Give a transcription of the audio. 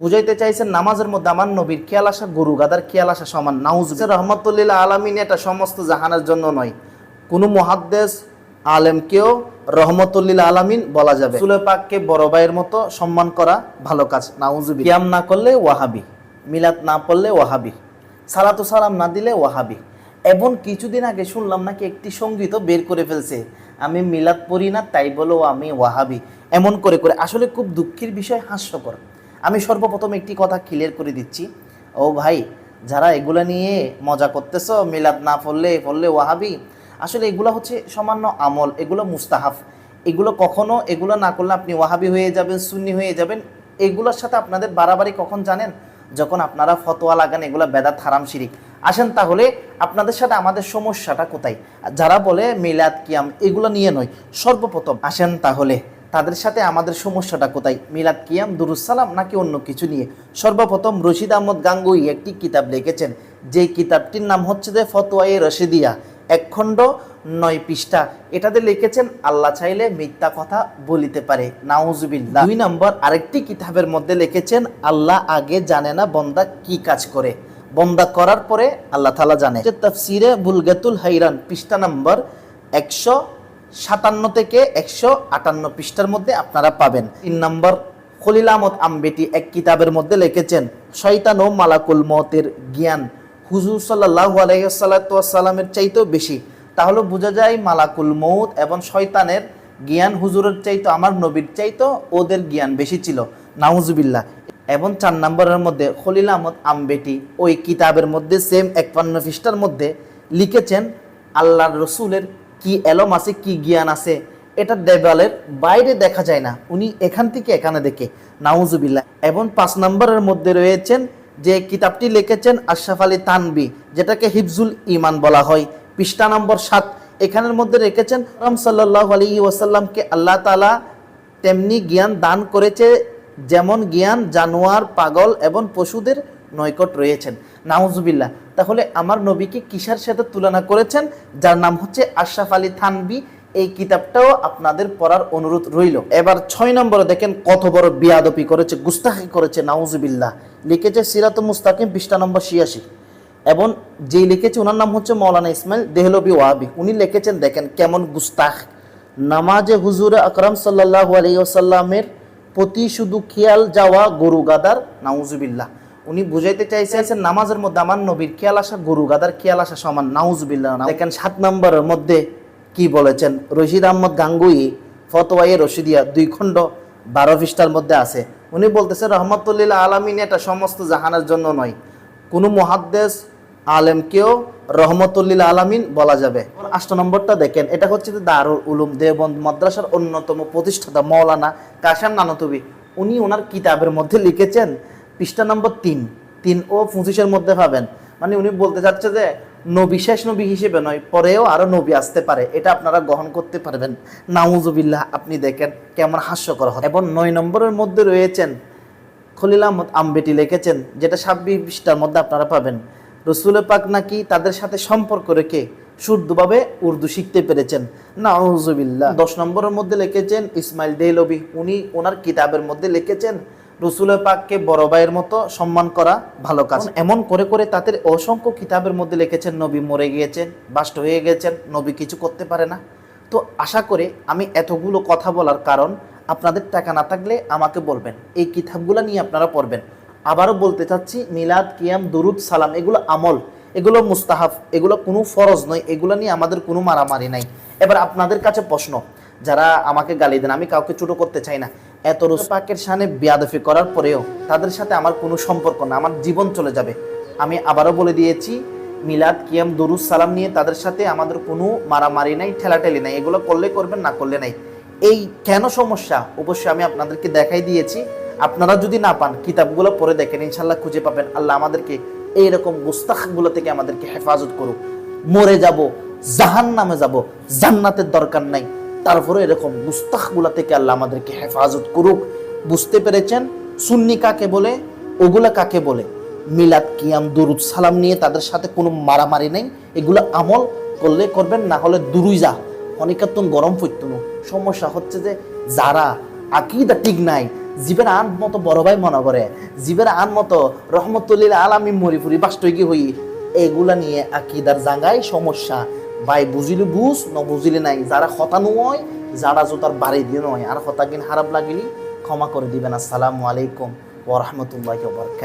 বুঝাইতে চাইছেন নামাজের মধ্যে আমার নবীর খেয়াল আসা গরু গাদার খেয়াল আসা সমান নাউজ রহমতুল্লিল্লা আলমিন এটা সমস্ত জাহানের জন্য নয়। কোনো মহাদ্দেশ আলেমকেও রহমতুল্লিল আলামিন বলা যাবে। সুলে পাককে বড় ভাইয়ের মতো সম্মান করা ভালো কাজ নাউজুবি কিয়াম না করলে ওয়াহাবি মিলাদ না পড়লে ওয়াহাবি সালাতু সালাম না দিলে ওয়াহাবি। এবং কিছুদিন আগে শুনলাম নাকি একটি সংগীত বের করে ফেলছে আমি মিলাদ পড়ি না তাই বলো আমি ওয়াহাবি। এমন করে করে আসলে খুব দুঃখের বিষয় হাস্যকর। আমি সর্বপ্রথম একটি কথা ক্লিয়ার করে দিচ্ছি। ও ভাই, যারা এগুলা নিয়ে মজা করতেছো, মিলাদ না পড়লে পড়লে ওয়াহাবি, আসলে এগুলো হচ্ছে সামান্য আমল, এগুলো মুস্তাহাফ এগুলো কখনো, এগুলো না করলে আপনি ওয়াহাবি হয়ে যাবেন, সুন্নি হয়ে যাবেন। এগুলোর সাথে আপনাদের বাড়াবাড়ি কখন জানেন? যখন আপনারা ফতোয়া লাগান, এগুলো বেদাত হারাম শিরিক। আসেন তাহলে, আপনাদের সাথে আমাদের সমস্যাটা কোথায়? যারা বলে মিলাদ কিয়াম, এগুলো নিয়ে নয়, সর্বপ্রথম। আসেন তাহলে। তাদের সাথে আমাদের সমস্যাটা কোথায়? মিলাদ কিয়াম দুরুসালাম নাকি অন্য কিছু নিয়ে? সর্বপ্রথম রশিদ আহমদ গাঙ্গুই একটি কিতাব লিখেছেন। যে কিতাবটির নাম হচ্ছে যে ফতোয়ায়ে রশিদিয়া। এক খণ্ড নয় পৃষ্ঠা। এটাতে লিখেছেন, আল্লাহ চাইলে মিথ্যা কথা বলিতে পারে। নাউজুবিল্লাহ। দুই নম্বর, আরেকটি কিতাবের মধ্যে লিখেছেন, আল্লাহ আগে জানে না বন্দা কি কাজ করে। বন্দা করার পরে আল্লাহ তালা জানে। তাফসিরে বুলগাতুল হাইরান, পৃষ্ঠা নম্বর একশো সাতান্ন থেকে একশো আটান্ন পৃষ্ঠার মধ্যে আপনারা পাবেন। তিন নম্বর, খলিল আহমদ আম্বেটি এক কিতাবের মধ্যে লিখেছেন শয়তান ও মালাকুল মতের জ্ঞান। হুজুর সাল্লাহ আলাইসাল্লামের চাইতেও বেশি। তাহলে বোঝা যায় মালাকুল মৌত এবং শয়তানের জ্ঞান হুজুরের চাইতো আমার নবীর চাইতো ওদের জ্ঞান বেশি ছিল। নাউজুবিল্লাহ। এবং চার নম্বরের মধ্যে খলিল আহমদ আম্বেটি ওই কিতাবের মধ্যে সেম একপান্ন পৃষ্ঠার মধ্যে লিখেছেন আল্লাহ রসুলের কি এলম আছে, কি জ্ঞান আছে, এটা দেবালের বাইরে দেখা যায় না। উনি এখান থেকে এখানে দেখে, নাউজুবিল্লাহ। এবং পাঁচ নম্বরের মধ্যে রয়েছেন যে কিতাবটি লিখেছেন আশরাফ আলী তানবি, যেটাকে হিফজুল ইমান বলা হয়। পৃষ্ঠা নম্বর সাত, এখানের মধ্যে রেখেছেন রাম সাল্লাহ আলী ওয়াসাল্লামকে আল্লাহ তালা তেমনি জ্ঞান দান করেছে, যেমন জ্ঞান জানোয়ার, পাগল এবং পশুদের নৈকট রয়েছেন। নাউজুবিল্লাহ। তাহলে আমার নবীকে কিসার সাথে তুলনা করেছেন? যার নাম হচ্ছে আশরাফ আলী থানবি। এই কিতাবটাও আপনাদের পড়ার অনুরোধ রইল। এবার ছয় নম্বরে দেখেন কত বড় বিয়াদপি করেছে, গুস্তাখি করেছে নাউজুবিল্লাহ। লিখেছে সিরাত মুস্তাকিম, পৃষ্ঠা নম্বর ছিয়াশি। এবং যেই লিখেছে ওনার নাম হচ্ছে মৌলানা ইসমাইল দেহলবি ওয়াবি উনি লিখেছেন, দেখেন কেমন গুস্তাখ। নামাজে হুজুর আকরাম সাল্লাহ আলাইসাল্লামের প্রতি শুধু খেয়াল যাওয়া গরু গাদার, নাউজুবিল্লাহ। উনি বুঝাইতে চাইছেন নামাজের মধ্যে আমার নবীর খেয়াল আসা গরু গাদার খেয়াল আসা সমান, নাউজুবিল্লাহ দেখেন সাত নম্বরের মধ্যে কি বলেছেন? রশিদ আহমদ গাঙ্গুই ফতোয়াই রশিদিয়া দুই খণ্ড বারো পৃষ্ঠার মধ্যে আছে। উনি বলতেছে রহমতুল্লিল্লাহ আলমিন এটা সমস্ত জাহানের জন্য নয়। কোনো মহাদ্দেশ আলেমকেও রহমতুল্লিল আলামিন বলা যাবে। আষ্ট নম্বরটা দেখেন, এটা হচ্ছে দারুল উলুম দেবন্দ মাদ্রাসার অন্যতম প্রতিষ্ঠাতা মৌলানা কাশাম নানতবি। উনি ওনার কিতাবের মধ্যে লিখেছেন পৃষ্ঠা নম্বর তিন। তিন ও পঁচিশের মধ্যে পাবেন। মানে উনি বলতে চাচ্ছে যে, নবী শেষ নবী হিসেবে নয়, পরেও আরও নবী আসতে পারে। এটা আপনারা গ্রহণ করতে পারবেন। নাউজুবিল্লাহ, আপনি দেখেন কেমন হাস্যকর হয়। এবং নয় নম্বরের মধ্যে রয়েছেন খলিল আহমদ আম্বেটি লিখেছেন, যেটা ছাব্বিশ পৃষ্ঠার মধ্যে আপনারা পাবেন। রসুলের পাক নাকি তাদের সাথে সম্পর্ক রেখে শুদ্ধভাবে উর্দু শিখতে পেরেছেন। নাউজুবিল্লাহ। দশ নম্বরের মধ্যে লিখেছেন ইসমাইল দেলবি উনি ওনার কিতাবের মধ্যে লিখেছেন রসুলের পাককে বড় ভাইয়ের মতো সম্মান করা ভালো কাজ। এমন করে করে তাদের অসংখ্য কিতাবের মধ্যে লিখেছেন, নবী মরে গিয়েছেন, বাষ্ট হয়ে গেছেন, নবী কিছু করতে পারে না। তো আশা করে আমি এতগুলো কথা বলার কারণ আপনাদের টাকা না থাকলে আমাকে বলবেন। এই কিতাবগুলো নিয়ে আপনারা পড়বেন। আবারও বলতে চাচ্ছি, মিলাদ, কিয়াম, দুরুদ, সালাম, এগুলো আমল, এগুলো মুস্তাহাফ এগুলো কোনো ফরজ নয়, এগুলো নিয়ে আমাদের কোনো মারামারি নাই। এবার আপনাদের কাছে প্রশ্ন, যারা আমাকে গালি দেন, আমি কাউকে ছোট করতে চাই না। এত পাকের সামনে বিয়াদফি করার পরেও তাদের সাথে আমার কোনো সম্পর্ক না, আমার জীবন চলে যাবে। আমি আবারও বলে দিয়েছি, মিলাদ, কিয়াম, দুরুদ, সালাম নিয়ে তাদের সাথে আমাদের কোনো মারামারি নাই, ঠেলাঠেলি নাই। এগুলো করলে করবেন, না করলে নাই। এই কেন সমস্যা? অবশ্যই আমি আপনাদেরকে দেখাই দিয়েছি। আপনারা যদি না পান, কিতাবগুলো পড়ে দেখেন ইনশাল্লাহ খুঁজে পাবেন। আল্লাহ আমাদেরকে এইরকম গুস্তাখগুলো থেকে আমাদেরকে হেফাজত করুক। মরে যাব জাহান নামে যাব, জান্নাতের দরকার নাই। তারপরে এরকম গুস্তাখগুলো থেকে আল্লাহ আমাদেরকে হেফাজত করুক। বুঝতে পেরেছেন? সুন্নি কাকে বলে? ওগুলা কাকে বলে? মিলাদ, কিয়াম, দুরুদ, সালাম নিয়ে তাদের সাথে কোনো মারামারি নেই। এগুলো আমল করলে করবেন, না হলে দুরুই যা অনেকাত্তন গরম পড়তো সমস্যা হচ্ছে যে যারা আকিদা ঠিক নাই, জীবের আন মতো বড় ভাই মনে করে, জীবের আন মতো রহমতুল্লিল আলামী মরিফুরি বাস্তবিক হই, এগুলা নিয়ে আকিদার জাঙ্গায় সমস্যা। ভাই বুঝিলে বুঝ, ন বুঝিলে নাই। যারা হতা নয় যারা জোতার বাড়ি দিয়ে নয় আর হতা কিন খারাপ লাগিলি, ক্ষমা করে দিবেন। আসসালামু আলাইকুম ওরহমতুল্লাহ বরকাত